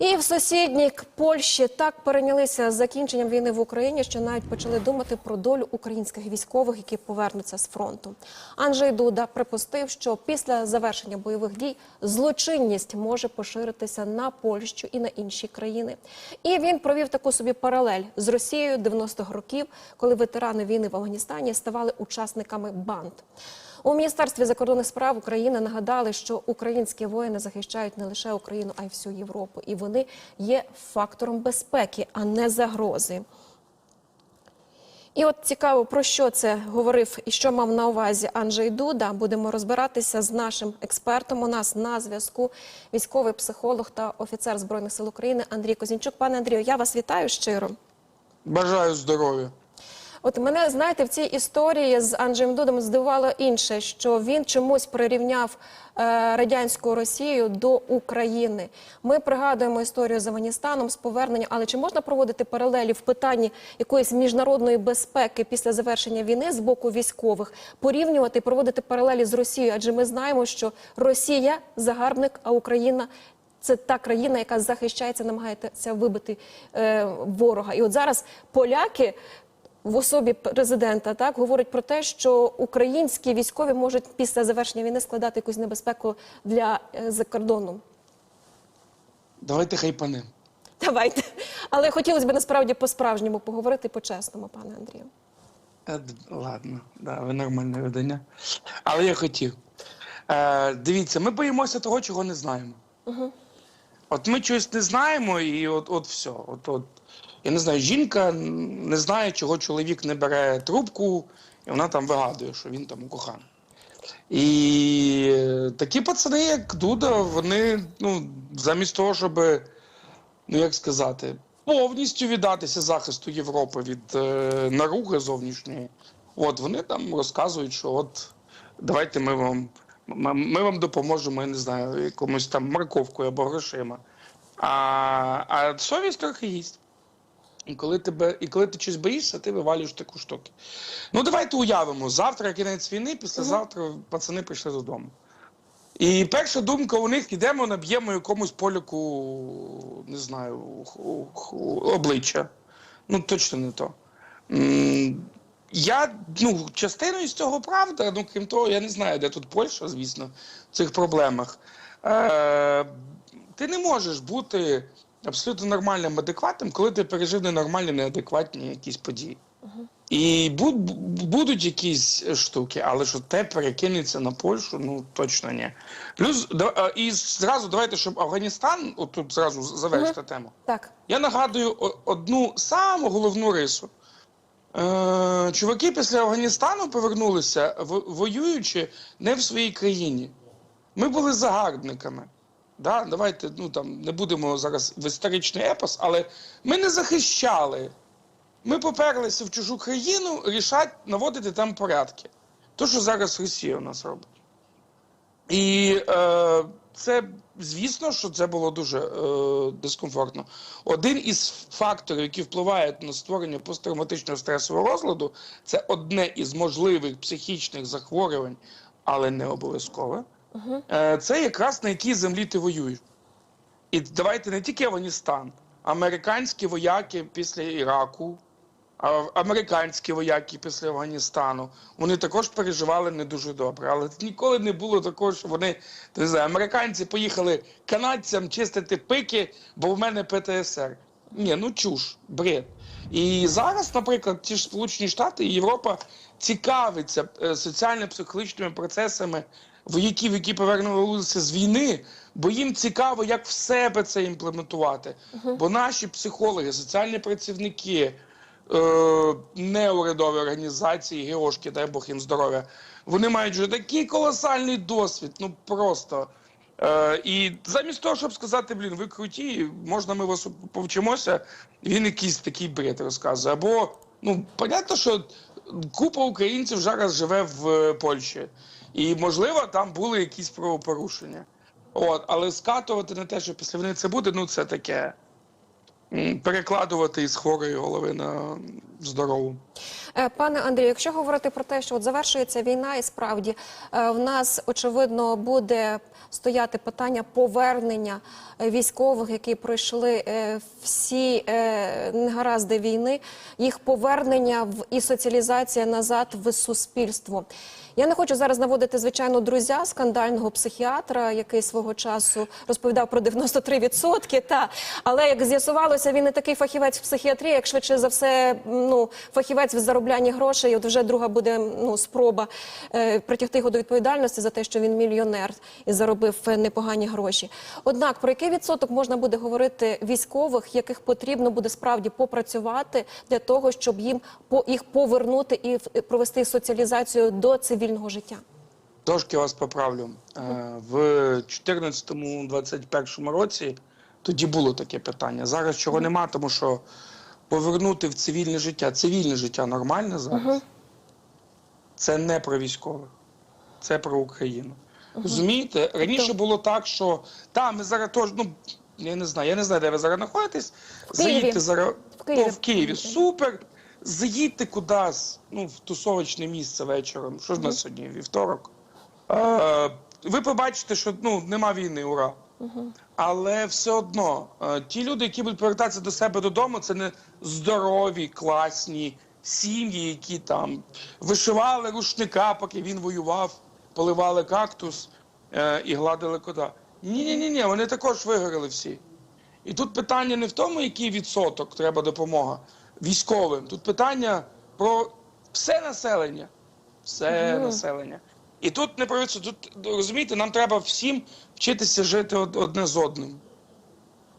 І в сусідній Польщі так перейнялися з закінченням війни в Україні, що навіть почали думати про долю українських військових, які повернуться з фронту. Анджей Дуда припустив, що після завершення бойових дій злочинність може поширитися на Польщу і на інші країни. І він провів таку собі паралель з Росією 90-х років, коли ветерани війни в Афганістані ставали учасниками банд. У міністерстві закордонних справ України нагадали, що українські воїни захищають не лише Україну, а й всю Європу, і вони є фактором безпеки, а не загрози. І от цікаво, про що це говорив і що мав на увазі Анджей Дуда. Будемо розбиратися з нашим експертом. У нас на зв'язку військовий психолог та офіцер збройних сил України Андрій Козінчук. Пане Андрію, я вас вітаю щиро. Бажаю здоров'я. От мене знаєте, в цій історії з Анджеєм Дудом здивувало інше, що він чомусь прирівняв е, радянську Росію до України. Ми пригадуємо історію з Афганістаном, з поверненням, але чи можна проводити паралелі в питанні якоїсь міжнародної безпеки після завершення війни з боку військових, порівнювати і проводити паралелі з Росією? Адже ми знаємо, що Росія загарбник, а Україна. Це та країна, яка захищається, намагається вибити е, ворога. І от зараз поляки в особі президента так говорить про те, що українські військові можуть після завершення війни складати якусь небезпеку для е, закордону. Давайте хайпанем. Давайте. Але хотілося б насправді по-справжньому поговорити по-чесному, пане Андрію. Е, д- Ладно, да, ви нормальне видання. Але я хотів. Е, дивіться, ми боїмося того, чого не знаємо. Угу. От ми чогось не знаємо, і от, от все. От, от, я не знаю, жінка не знає, чого чоловік не бере трубку, і вона там вигадує, що він там коханий. І такі пацани, як Дуда, вони, ну, замість того, щоб, ну як сказати, повністю віддатися захисту Європи від е, наруги зовнішньої, от вони там розказують, що от давайте ми вам, ми вам допоможемо, я не знаю, якомусь там морковкою або грошима. А, а совість трохи їсть. І коли тебе, і коли ти щось боїшся, ти вивалюєш таку штуки. Ну давайте уявимо, завтра кінець війни, післязавтра пацани прийшли додому. І перша думка у них ідемо, наб'ємо якомусь поліку, не знаю, обличчя. Ну, точно не то. Я, ну, частиною з цього правда, ну крім того, я не знаю, де тут Польща, звісно, в цих проблемах. Е, ти не можеш бути абсолютно нормальним, адекватним, коли ти пережив ненормальні, неадекватні якісь події. І бу- бу- будуть якісь штуки, але що те перекинеться на Польщу, ну точно ні. Плюс да- і зразу давайте, щоб Афганістан, от тут зразу завершити тему. Так. Я нагадую одну саму головну рису. Е, чуваки після Афганістану повернулися, воюючи не в своїй країні. Ми були загарбниками. Да? Давайте ну, там, не будемо зараз в історичний епос, але ми не захищали. Ми поперлися в чужу країну, рішать наводити там порядки. То, що зараз Росія у нас робить. І е, це, звісно, що це було дуже е, дискомфортно. Один із факторів, які впливають на створення посттравматичного стресового розладу, це одне із можливих психічних захворювань, але не обов'язкове. Е, це якраз на якій землі ти воюєш. І давайте не тільки Афганістан, американські вояки після Іраку, американські вояки після Афганістану, вони також переживали не дуже добре. Але ніколи не було такого, що вони не знаю, американці поїхали канадцям чистити пики, бо в мене ПТСР. Ні, ну чуш, бред. І зараз, наприклад, ті ж Сполучені Штати і Європа цікавиться е, соціально-психологічними процесами вояків, які повернулися з війни, бо їм цікаво, як в себе це імплементувати. Бо наші психологи, соціальні працівники, е, неурядові організації, ГЕОшки, дай Бог їм здоров'я, вони мають вже такий колосальний досвід, ну просто. Е, і замість того, щоб сказати, блін, ви круті, можна ми вас повчимося, він якийсь такий бред розказує. Або, ну, понятно, що купа українців зараз живе в е, Польщі. І, можливо, там були якісь правопорушення. От, але скатувати на те, що після війни це буде, ну це таке. Перекладувати із хворої голови на здорову. Е, Пане Андрію, якщо говорити про те, що от завершується війна, і справді е, в нас очевидно буде стояти питання повернення е, військових, які пройшли всі негаразди війни, їх повернення в і соціалізація назад в суспільство. Я не хочу зараз наводити звичайно друзя скандального психіатра, який свого часу розповідав про 93%, та але як з'ясувалося, він не такий фахівець в психіатрії, як швидше за все, ну фахівець в зароблянні грошей. От вже друга буде ну спроба е, притягти його до відповідальності за те, що він мільйонер і заробив е, непогані гроші. Однак про який відсоток можна буде говорити військових, яких потрібно буде справді попрацювати для того, щоб їм по їх повернути і провести соціалізацію до цивільного життя? Трошки вас поправлю. Е, В 2014-2021 році тоді було таке питання. Зараз чого нема, тому що повернути в цивільне життя. Цивільне життя нормальне зараз. Це не про військових, це про Україну. Розумієте? Раніше було так, що та ми зараз теж, ну я не знаю, я не знаю, де ви зараз знаходитесь. Заїдьте зараз В Києві. Ну, в Києві. Супер. Заїдьте кудись, ну, в тусовочне місце вечором. Що ж на сьогодні? Вівторок. Е, ви побачите, що ну, нема війни, ура. Але все одно, е, ті люди, які будуть повертатися до себе додому, це не здорові, класні сім'ї, які там вишивали рушника, поки він воював, поливали кактус е, і гладили кота. Ні, ні, ні, вони також вигоріли всі. І тут питання не в тому, який відсоток треба допомога військовим. Тут питання про все населення. Все населення. І тут не про відсоток. Тут розумієте, нам треба всім вчитися жити одне з одним.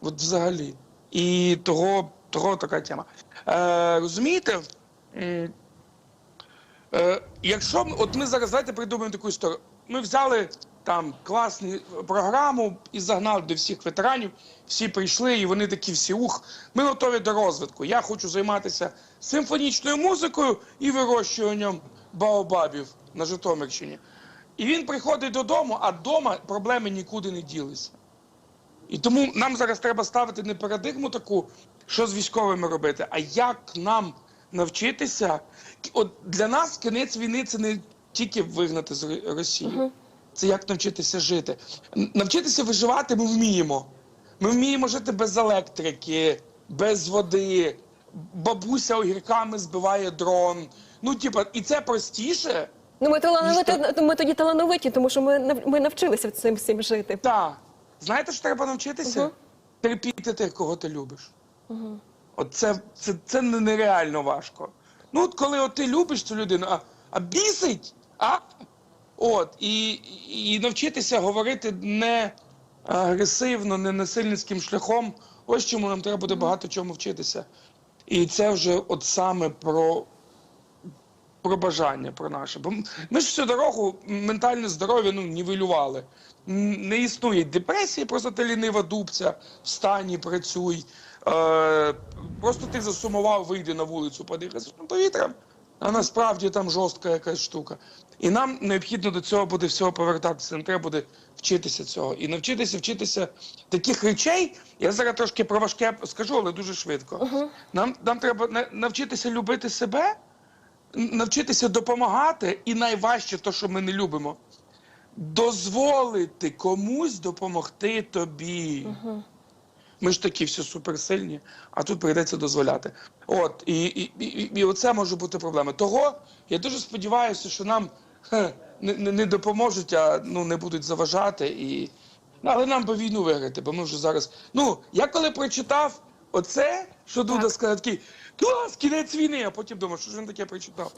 От взагалі. І того, того така тема. Е, розумієте? Е, якщо от ми зараз знаєте, придумаємо таку історію. Ми взяли там класну програму і загнали до всіх ветеранів. Всі прийшли, і вони такі всі ух. Ми готові до розвитку. Я хочу займатися симфонічною музикою і вирощуванням баобабів на Житомирщині. І він приходить додому, а вдома проблеми нікуди не ділися. І тому нам зараз треба ставити не парадигму таку, що з військовими робити, а як нам навчитися. От для нас кінець війни це не тільки вигнати з Росії, це як навчитися жити. Навчитися виживати ми вміємо. Ми вміємо жити без електрики, без води. Бабуся огірками збиває дрон. Ну, типа, і це простіше. Ну ми талановиті, ми тоді талановиті, тому що ми ми навчилися цим всім жити. Так. Знаєте, що треба навчитися? Мгм. Терпіти тих, кого ти любиш. От це, це, це нереально важко. Ну, от коли от ти любиш цю людину, а, а бісить, а? От, і, і, і навчитися говорити не агресивно, не насильницьким шляхом. Ось чому нам треба буде багато чому вчитися. І це вже от саме про про бажання про наше. Бо ми ж всю дорогу ментальне здоров'я ну, нівелювали. Не існує депресії, просто ти лінива дубця, встань і працюй. Е, просто ти засумував, вийди на вулицю, подихай свіжим повітрям, а насправді там жорстка якась штука. І нам необхідно до цього буде всього повертатися. Нам треба буде вчитися цього. І навчитися вчитися таких речей. Я зараз трошки про важке скажу, але дуже швидко. Нам, нам треба навчитися любити себе навчитися допомагати, і найважче то, що ми не любимо, дозволити комусь допомогти тобі. Ми ж такі всі суперсильні, а тут прийдеться дозволяти. От, і, і, і, і оце може бути проблема. Того я дуже сподіваюся, що нам хе, не, не, допоможуть, а ну, не будуть заважати. І... Але нам би війну виграти, бо ми вже зараз. Ну, я коли прочитав оце, що Дуда сказав, такий клас, кінець війни, а потім думав, що ж він таке прочитав.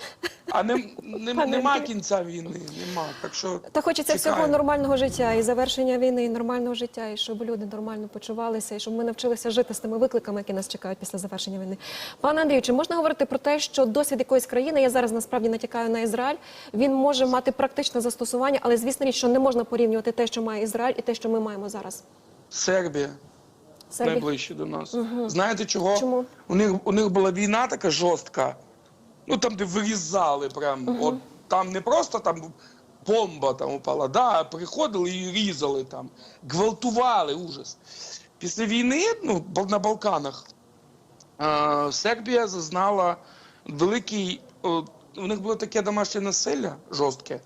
А не, не, нема кінця війни, нема. Так що Та хочеться всього нормального життя, і завершення війни, і нормального життя, і щоб люди нормально почувалися, і щоб ми навчилися жити з тими викликами, які нас чекають після завершення війни. Пане Андрію, чи можна говорити про те, що досвід якоїсь країни, я зараз насправді натякаю на Ізраїль, він може мати практичне застосування, але звісно річ, що не можна порівнювати те, що має Ізраїль, і те, що ми маємо зараз. Сербія. Сербія. найближче до нас. Знаєте чого? Чому? У них у них була війна така жорстка. Ну там, де вирізали прям. От там не просто там бомба там упала, да, а приходили і різали там, гвалтували ужас. Після війни, ну, на Балканах, Е, Сербія зазнала великий. о, У них було таке домашнє насилля жорстке,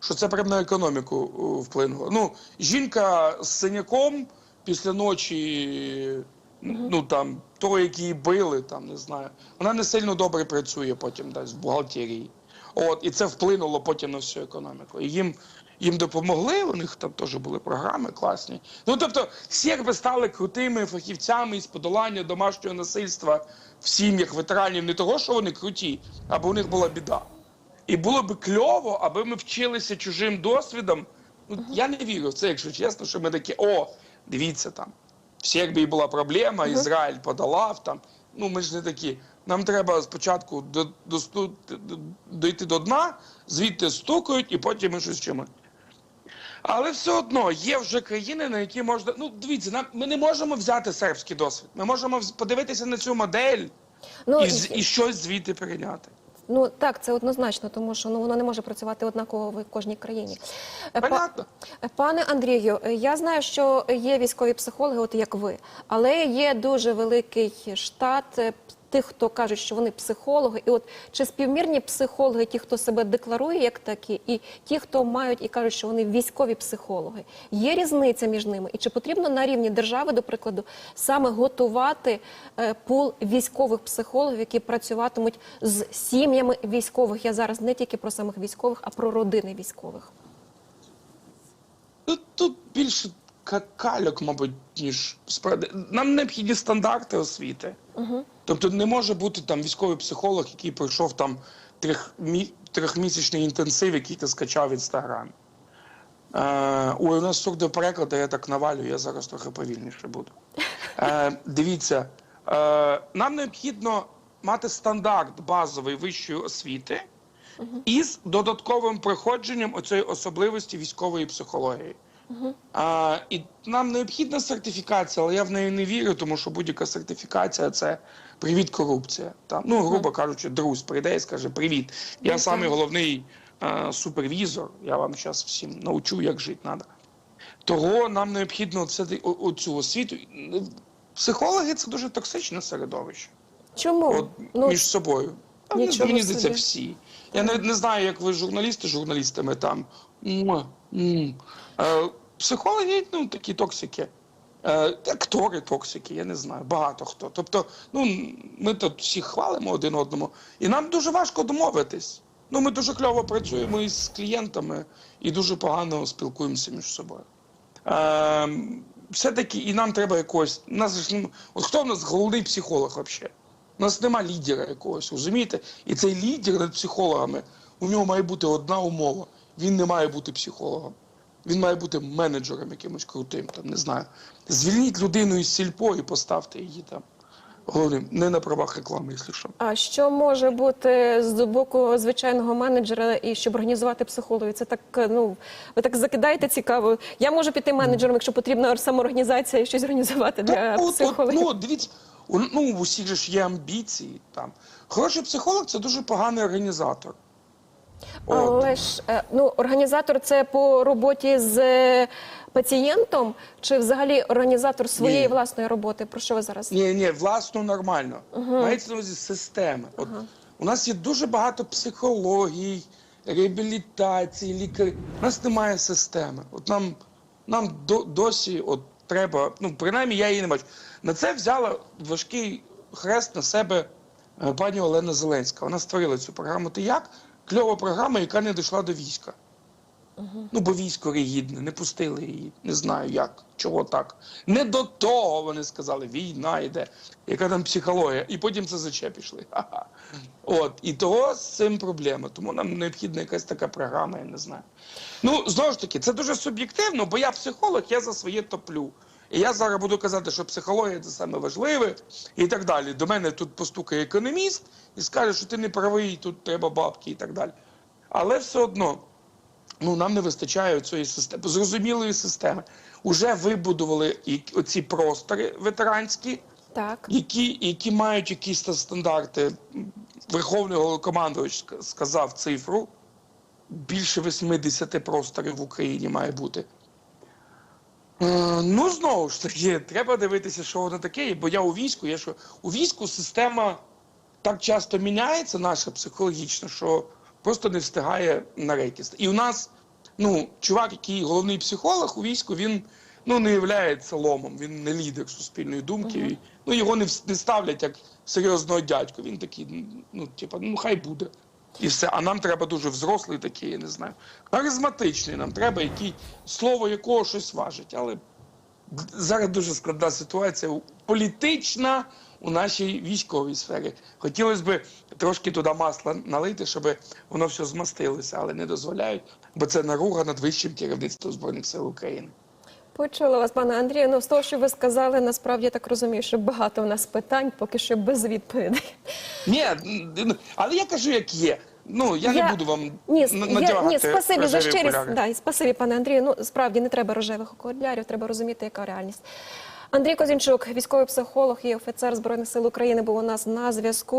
що це прямо на економіку вплинуло. Ну, жінка з синяком після ночі, ну там, того, які її били, там не знаю, вона не сильно добре працює потім десь в бухгалтерії. От, і це вплинуло потім на всю економіку. І їм, їм допомогли, у них там теж були програми класні. Ну тобто, серби стали крутими фахівцями із подолання домашнього насильства в сім'ях ветеранів не того, що вони круті, або у них була біда. І було би кльово, аби ми вчилися чужим досвідом. Ну, Я не вірю в це, якщо чесно, що ми такі, о, дивіться там. В Сербії була проблема, Ізраїль подолав там. Ну, ми ж не такі. Нам треба спочатку до, досту- до- дойти до дна, звідти стукають, і потім ми щось чимо. Але все одно є вже країни, на які можна. Ну, дивіться, нам ми не можемо взяти сербський досвід. Ми можемо подивитися на цю модель Ну, і, з- і щось звідти перейняти. Ну так, це однозначно, тому що ну воно не може працювати однаково в кожній країні. Е, па- Понятно? Пане Андрію, е, я знаю, що є військові психологи, от як ви, але є дуже великий штат е, тих, хто кажуть, що вони психологи. І от чи співмірні психологи, ті, хто себе декларує як такі, і ті, хто мають і кажуть, що вони військові психологи, є різниця між ними? І чи потрібно на рівні держави, до прикладу, саме готувати е, пул військових психологів, які працюватимуть з сім'ями військових? Я зараз не тільки про самих військових, а про родини військових. Тут більше ка- кальок, мабуть, ніж справді. Нам необхідні стандарти освіти. Угу. Тобто не може бути там військовий психолог, який пройшов там трьох, мі, трьохмісячний інтенсив, який ти скачав в інстаграмі. Е, ой, у нас сурдопереклад, я так навалю, я зараз трохи повільніше буду. Е, дивіться, е, нам необхідно мати стандарт базової вищої освіти із додатковим проходженням оцієї особливості військової психології. А, і нам необхідна сертифікація, але я в неї не вірю, тому що будь-яка сертифікація це привіт корупція. Там, ну, грубо кажучи, друзь прийде і скаже Привіт. Я самий головний е, супервізор. Я вам зараз всім научу, як жити треба. Того нам необхідно це оцю освіту. Психологи це дуже токсичне середовище. Чому? От, ну, між собою. А мені здається, всі. Я навіть не знаю, як ви журналісти журналістами там. Е, Психологи, ну, такі токсики. Е, Актори токсики, я не знаю, багато хто. Тобто, ну, ми тут всіх хвалимо один одному, і нам дуже важко домовитись. Ну, ми дуже кльово працюємо із клієнтами і дуже погано спілкуємося між собою. Е, все-таки і нам треба якогось. у Нас ну, от хто в нас головний психолог взагалі? У нас нема лідера якогось, розумієте? І цей лідер над психологами, у нього має бути одна умова. Він не має бути психологом. Він має бути менеджером якимось крутим, там, не знаю. Звільніть людину із сільпо і поставте її там. Головним, не на правах реклами, якщо що. А що може бути з боку звичайного менеджера і щоб організувати психологів? Це так, ну ви так закидаєте цікаво. Я можу піти менеджером, якщо потрібна самоорганізація і щось організувати для Та, от, от, ну, дивіться, у, ну, у всіх же ж є амбіції. Там. Хороший психолог це дуже поганий організатор. От. Але ж е, ну організатор це по роботі з е, пацієнтом, чи взагалі організатор своєї Ні. власної роботи? Про що ви зараз? Ні, ні, власно нормально. Мається на увазі системи. От у нас є дуже багато психологій, реабілітації, лікарів. У нас немає системи. От нам, нам до, досі от треба, ну принаймні я її не бачу. На це взяла важкий хрест на себе е, пані Олена Зеленська. Вона створила цю програму. Ти як? Кльова програма, яка не дійшла до війська. Ну, бо військо ригідне, не пустили її. Не знаю як, чого так. Не до того вони сказали, війна йде, яка там психологія. І потім це ЗЧ пішли. От, і того з цим проблема. Тому нам необхідна якась така програма, я не знаю. Ну, знову ж таки, це дуже суб'єктивно, бо я психолог, я за своє топлю. І я зараз буду казати, що психологія це саме важливе і так далі. До мене тут постукає економіст і скаже, що ти не правий, тут треба бабки і так далі. Але все одно ну нам не вистачає цієї системи зрозумілої системи. Уже вибудували оці простори ветеранські, Так. які, які мають якісь стандарти. Верховний головнокомандувач сказав цифру. Більше 80 просторів в Україні має бути. Е, Ну, знову ж таки, треба дивитися, що воно таке, бо я у війську, я що у війську система так часто міняється, наша психологічна, що просто не встигає на рейки. І у нас, ну, чувак, який головний психолог у війську, він ну, не є ломом, він не лідер суспільної думки. І, ну, його не, не ставлять як серйозного дядька. Він такий, ну, типа, ну хай буде. І все. А нам треба дуже взрослий такий, я не знаю. Харизматичний нам треба, який слово якого щось важить. Але зараз дуже складна ситуація політична у нашій військовій сфері. Хотілося б трошки туди масла налити, щоб воно все змастилося, але не дозволяють, бо це наруга над вищим керівництвом збройних сил України. Почула вас, пане Андрію. Ну, з того, що ви сказали, насправді я так розумію, що багато у нас питань, поки що без відповідей. Ні, але я кажу, як є. Ну я, не буду вам ні, я, ні, спасибі за щирість. Да, і спасибі, пане Андрію. Ну справді не треба рожевих окулярів, треба розуміти, яка реальність. Андрій Козінчук, військовий психолог і офіцер збройних сил України, був у нас на зв'язку.